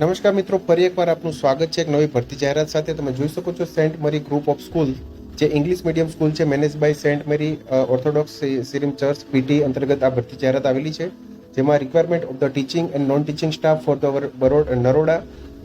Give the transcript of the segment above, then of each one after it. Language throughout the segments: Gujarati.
નમસ્કાર મિત્રો, ફરી એકવાર આપનું સ્વાગત છે એક નવી ભરતી જાહેરાત સાથે. તમે જોઈ શકો છો saint Mary group of school, જે ઇંગ્લિશ મીડિયમ સ્કૂલ છે, manage by saint Mary orthodox Syrian church, PT અંતર્ગત આ ભરતી જાહેરાત આવેલી છે. જેમાં requirement of the teaching and non teaching staff for the બરોડ, Naroda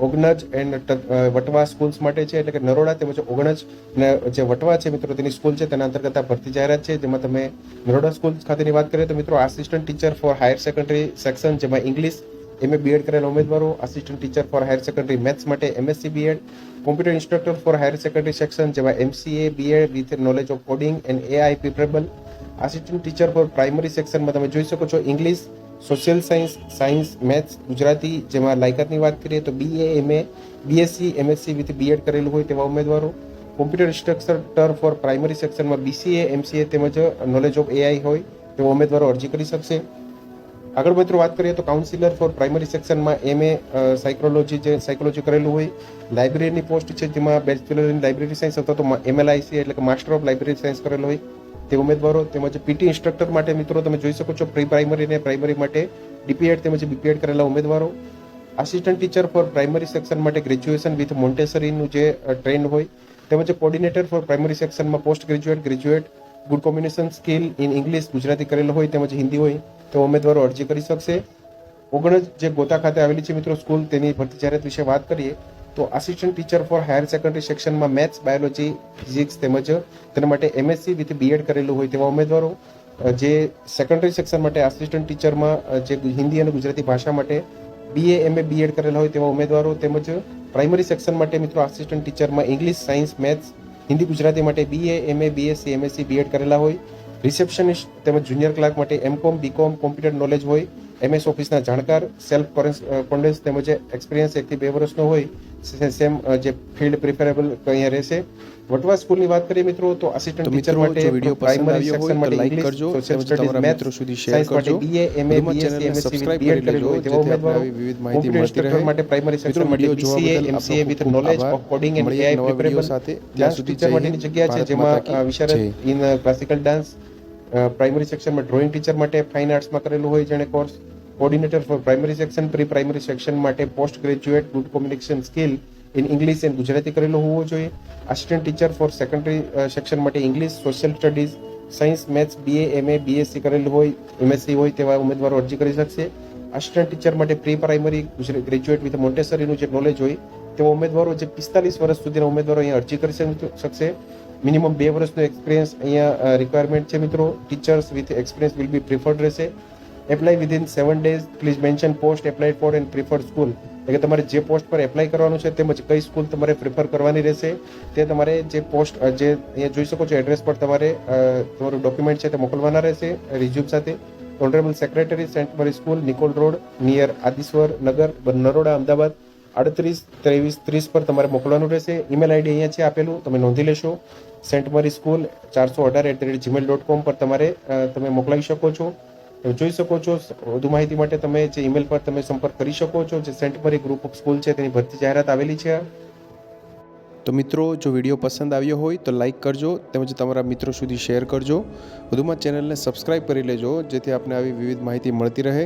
Ognaj and Vatva schools માટે છે. એટલે કે નરોડા તેમજ ઓગણજ ને જે વટવા છે મિત્રો, તેની સ્કૂલ છે. તેના અંતર્ગત આ ભરતી જાહેરાત છે. જેમાં તમે નરોડા સ્કૂલ ખાતેની વાત કરીએ તો મિત્રો assistant teacher for higher secondary section જેમાં ઇંગ્લિશ એમએ બીએડ કરેલા ઉમેદવારો assistant teacher for higher secondary maths માટે MSc BEd computer instructor for higher secondary section જેવા MCA BEd with knowledge of coding and AI preferable assistant teacher for primary સેક્શનમાં તમે જોઈ શકો છો English social science science maths Gujarati જેમાં લાયકાતની વાત કરીએ તો BA MA BSc MSc with BEd કરેલું હોય તેવા ઉમેદવારો કોમ્પ્યુટર ઇન્સ્ટ્રક્ટર ફોર પ્રાઇમરી સેક્શનમાં બીસીએ એમસીએ તેમજ નોલેજ ઓફ એઆઈ હોય તેવા ઉમેદવારો અરજી કરી શકશે. આગળ મિત્રો વાત કરીએ તો કાઉન્સિલર ફોર પ્રાઇમરી સેક્શનમાં એમએ સાયકોલોજી જે સાયકોલોજી કરેલું હોય લાઇબ્રેરીની પોસ્ટ છે જેમાં બેચલર ઇન લાઇબ્રેરી સાયન્સ અથવા તો એમએલઆઈસી એટલે કે માસ્ટર ઓફ લાઇબ્રેરી સાયન્સ કરેલો હોય, તે ઉમેદવારો તેમજ પીટી ઇન્સ્ટ્રક્ટર માટે મિત્રો તમે જોઈ શકો છો પ્રી પ્રાઇમરી અને પ્રાઇમરી માટે ડીપીએડ તેમજ બીપીએડ કરેલા ઉમેદવારો. Assistant teacher for primary section માટે ગ્રેજ્યુએશન વિથ મોન્ટેસરીનું જે ટ્રેન્ડ હોય, તેમજ કોર્ડિનેટર ફોર પ્રાઇમરી સેક્શનમાં post graduate graduate good combination skill in English Gujarati કરેલો હોય, તેમજ હિન્દી હોય. તો ઉમેદવારો અરજી કરી શકશે. ઓગણજ જે ગોતા ખાતે આવેલી છે મિત્રો સ્કૂલ, તેની ભરતી જાહેરાત વિશે વાત કરીએ, તો assistant teacher for higher secondary સેક્શનમાં મેથ્સ બાયોલોજી ફિઝિક્સ તેમજ તેના માટે એમએસસી વિથ બીએડ કરેલું હોય તેવા ઉમેદવારો જે સેકન્ડરી સેક્શન માટે આસિસ્ટન્ટ ટીચરમાં જે હિન્દી અને ગુજરાતી ભાષા માટે બીએ એમએ બીએડ કરેલા હોય તેવા ઉમેદવારો તેમજ પ્રાઇમરી સેક્શન માટે મિત્રો assistant ટીચરમાં English science maths Hindi, Gujarati માટે BA MA BSc MSc BEd કરેલા હોય. રિસેપ્શનિસ્ટ તેમજ જુનિયર ક્લાર્ક માટે એમકોમ બીકોમ કોમ્પ્યુટર નોલેજ હોય એમએસ ઓફિસના જાણકાર સેલ્ફ કોન્ફિડન્સ તેમજ એક્સપિરિયન્સ એકથી બે વર્ષનો હોય સેમ જે ફિલ્ડ પ્રિફરેબલ અહીંયા રહેશે વટવા સ્કૂલની વાત કરીએ મિત્રો તો આસિસ્ટન્ટ ટીચર માટે વિડિયો પ્રાઇમરી સેક્શન માટે લાઈક કરજો, સોશિયલ સ્ટડીઝ મેથ સુધી માટે કરજો. BA MA BSc MSc BEd કરી લેજો, કરેલું હોય તેવા ઉમેદવારો વિવિધ માહિતી મળતી રહે. માટે પ્રાઇમરી સેક્શન માટે BCA MCA with knowledge of coding and AI preferable સાથે. ત્યાં સુધી ટીચર માટેની જગ્યા છે જેમાં વિશારદ ઇન ક્લાસિકલ ડાન્સ પ્રાઇમરી સેક્શનમાં ડ્રોઈંગ ટીચર માટે ફાઇન આર્ટ્સમાં કરેલું હોય જેણે course coordinator for primary section pre primary section માટે post graduate good communication skill in English and Gujarati કરેલું હોવું જોઈએ. Assistant teacher for secondary section માટે English social studies science maths BA MA BSc કરેલું હોય એમએસસી હોય તેવા ઉમેદવારો અરજી કરી શકશે. આસિસ્ટન્ટ ટીચર માટે પ્રી પ્રાઇમરી ગ્રેજ્યુએટ વિથ મોન્ટેસરીનું જે નોલેજ હોય, તેવા ઉમેદવારો જે પિસ્તાલીસ વર્ષ સુધીના ઉમેદવારો અહીંયા અરજી કરી શક- શકશે. મિનિમમ બે વર્ષનો એક્સપિરિયન્સ અહીંયા રિક્વાયરમેન્ટ છે મિત્રો. Teachers with experience will be preferred રહેશે. Apply within seven days please mention post apply for and preferred school એટલે તમારે જે પોસ્ટ પર એપ્લાય કરવાનું છે તેમજ કઈ સ્કૂલ તમારે પ્રિફર કરવાની રહેશે, તે તમારે જે પોસ્ટ જે અહીંયા જોઈ શકો છો એડ્રેસ પર તમારે તમારું ડોક્યુમેન્ટ છે તે મોકલવાના રહેશે રિઝ્યુમ સાથે. Honourable secretary saint Mary school Nikol road near Adishwar Nagar, Naroda, Ahmedabad. આડત્રીસ, ત્રેવીસ, ત્રીસ પર તમારે મોકલવાનું રહેશે. ઈમેલ આઈડી અહીંયા છે આપેલું, તમે નોંધી લેશો. સેન્ટ મરી સ્કૂલ ચારસો અઢાર at the rate Gmail dot com પર તમારે તમે મોકલાવી શકો છો. જોઈ શકો છો વધુ માહિતી માટે તમે જે ઈમેલ પર તમે સંપર્ક કરી શકો છો, જે Saint Mary group of school છે, તેની ભરતી જાહેરાત આવેલી છે. તો મિત્રો, જો વીડિયો પસંદ આવ્યો હોય તો લાઈક કરજો, તેમજ તમારા મિત્રો સુધી શેર કરજો. વધુમાં ચેનલને સબસ્ક્રાઈબ કરી લેજો, જેથી આપને આવી વિવિધ માહિતી મળતી રહે.